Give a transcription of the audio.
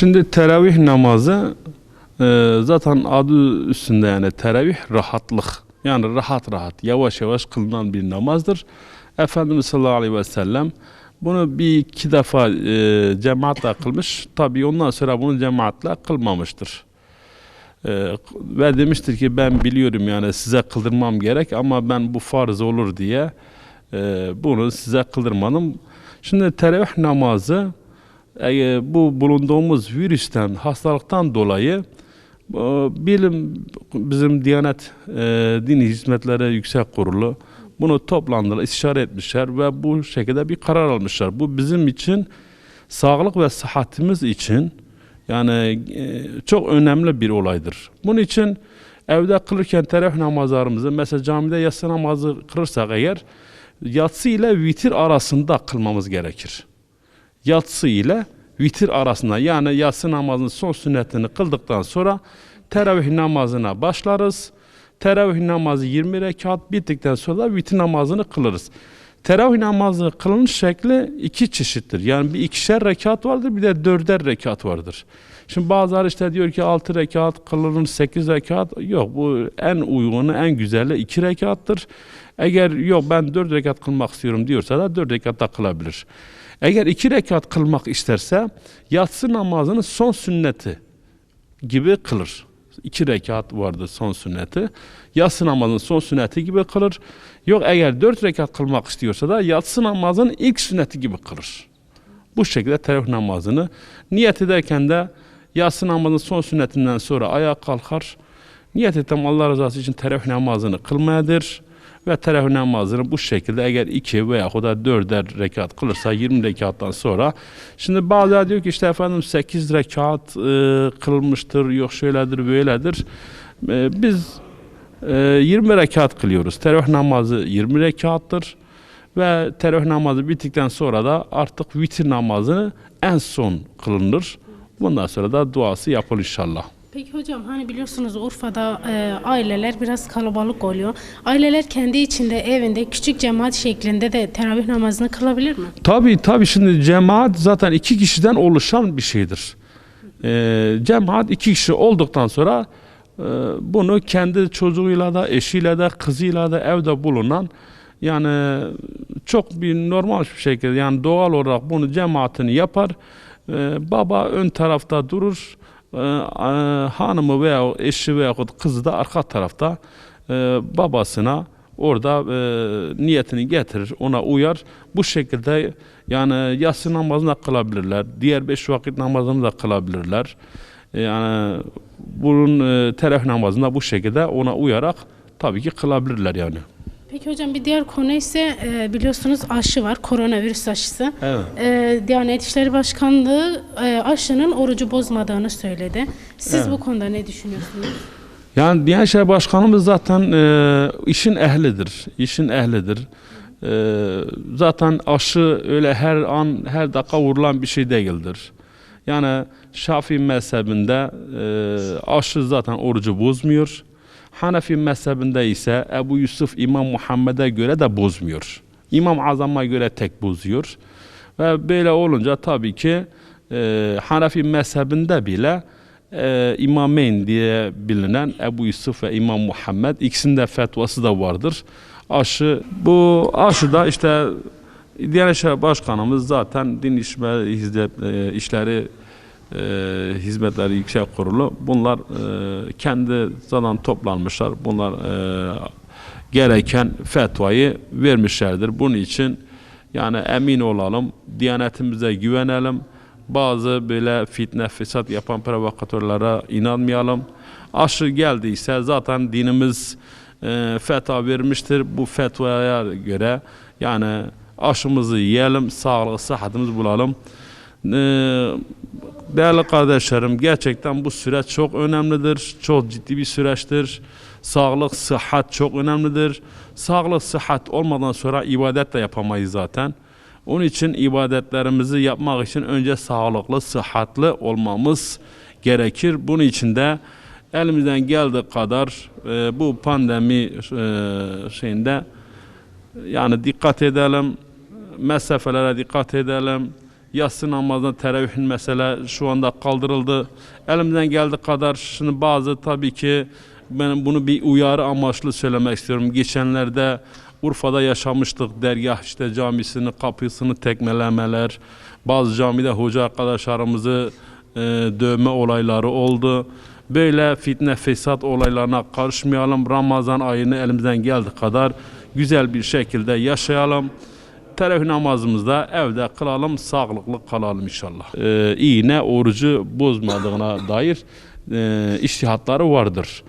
Şimdi teravih namazı e, zaten adı üstünde yani teravih rahatlık. Yani rahat rahat yavaş yavaş kılınan bir namazdır. Efendimiz sallallahu aleyhi ve sellem bunu bir iki defa e, cemaatle kılmış. Tabii ondan sonra bunu cemaatle kılmamıştır. E, ve demiştir ki ben biliyorum yani size kıldırmam gerek ama ben bu farz olur diye e, bunu size kıldırmadım. Şimdi teravih namazı e, bu bulunduğumuz virüsten, hastalıktan dolayı bilim bizim Diyanet e, Din Hizmetleri Yüksek Kurulu bunu toplandılar, istişare etmişler ve bu şekilde bir karar almışlar. Bu bizim için sağlık ve sıhhatimiz için yani e, çok önemli bir olaydır. Bunun için evde kılırken teravih namazlarımızı mesela camide yatsı namazı kılırsak eğer yatsı ile vitir arasında kılmamız gerekir. Yatsı ile vitir arasında yani yatsı namazının son sünnetini kıldıktan sonra teravih namazına başlarız. Teravih namazı 20 rekat bittikten sonra vitir namazını kılırız. Teravih namazı kılınış şekli iki çeşittir. Yani bir ikişer rekat vardır bir de dörder rekat vardır. Şimdi bazıları işte diyor ki 6 rekat kılınır 8 rekat. Yok bu en uygunu en güzeli 2 rekattır. Eğer yok ben 4 rekat kılmak istiyorum diyorsa da 4 rekat da kılabilir. Eğer 2 rekat kılmak isterse yatsı namazının son sünneti gibi kılır. İki rekat vardır son sünneti. Yatsı namazının son sünneti gibi kılır. Yok eğer dört rekat kılmak istiyorsa da yatsı namazının ilk sünneti gibi kılır. Bu şekilde teravih namazını niyet ederken de yatsı namazının son sünnetinden sonra ayağa kalkar. Niyet ettim Allah rızası için teravih namazını kılmayadır. Ve teravih namazını bu şekilde eğer iki veya da dörder rekat kılırsa 20 rekattan sonra şimdi bazıları diyor ki işte efendim 8 rekat e, kılmıştır yok şöyledir böyledir. E, biz e, 20 rekat kılıyoruz. Teravih namazı 20 rekattır. Ve teravih namazı bittikten sonra da artık vitir namazı en son kılınır. Bundan sonra da duası yapılır inşallah. Peki hocam hani biliyorsunuz Urfa'da e, aileler biraz kalabalık oluyor. Aileler kendi içinde evinde küçük cemaat şeklinde de teravih namazını kılabilir mi? Tabii tabii şimdi cemaat zaten iki kişiden oluşan bir şeydir. Ee, cemaat iki kişi olduktan sonra e, bunu kendi çocuğuyla da eşiyle de kızıyla da evde bulunan yani çok bir normal bir şekilde yani doğal olarak bunu cemaatini yapar. Ee, baba ön tarafta durur. E, hanımı veya eşi veya kızı da arka tarafta e, babasına orada e, niyetini getirir, ona uyar. Bu şekilde yani yatsı namazını da kılabilirler. Diğer beş vakit namazını da kılabilirler. E, Yani bunun e, teravih namazında bu şekilde ona uyarak tabii ki kılabilirler yani. Peki hocam bir diğer konu ise e, biliyorsunuz aşı var, koronavirüs aşısı. Evet. E, Diyanet İşleri Başkanlığı e, aşının orucu bozmadığını söyledi. Siz Evet. bu konuda ne düşünüyorsunuz? Yani Diyanet İşleri Başkanımız zaten e, işin ehlidir. İşin ehlidir. E, zaten aşı öyle her an, her dakika vurulan bir şey değildir. Yani Şafii mezhebinde e, aşı zaten orucu bozmuyor. Hanefi mezhebinde ise Ebu Yusuf İmam Muhammed'e göre de bozmuyor. İmam Azam'a göre tek bozuyor. Ve böyle olunca tabii ki e, Hanefi mezhebinde bile e, İmameyn diye bilinen Ebu Yusuf ve İmam Muhammed ikisinde fetvası da vardır. Aşı bu aşı da işte Diyanet İşleri Başkanımız zaten Din e, İşleri e, Hizmetleri Yüksek Kurulu bunlar e, kendi zaten toplanmışlar. Bunlar e, gereken fetvayı vermişlerdir. Bunun için yani emin olalım, Diyanetimize güvenelim. Bazı böyle fitne, fesat yapan provokatörlere inanmayalım. Aşı geldiyse zaten dinimiz e, fetva vermiştir. Bu fetvaya göre yani aşımızı yiyelim, sağlık, sıhhatimizi bulalım. E, değerli kardeşlerim gerçekten bu süreç çok önemlidir. Çok ciddi bir süreçtir. Sağlık, sıhhat çok önemlidir. Sağlık, sıhhat olmadan sonra ibadet de yapamayız zaten. Onun için ibadetlerimizi yapmak için önce sağlıklı, sıhhatli olmamız gerekir. Bunun için de elimizden geldiği kadar e, bu pandemi e, şeyinde yani dikkat edelim, mesafelere dikkat edelim. Yatsı namazına teravihin mesela şu anda kaldırıldı. Elimden geldiği kadar şimdi bazı tabii ki ben bunu bir uyarı amaçlı söylemek istiyorum. Geçenlerde Urfa'da yaşamıştık dergah işte camisinin kapısını tekmelemeler, bazı camide hoca arkadaşlarımızı e, dövme olayları oldu. Böyle fitne fesat olaylarına karışmayalım. Ramazan ayını elimizden geldiği kadar güzel bir şekilde yaşayalım. Teravih namazımızda evde kılalım, sağlıklı kalalım inşallah. Ee, iğne orucu bozmadığına dair e, iştihatları vardır.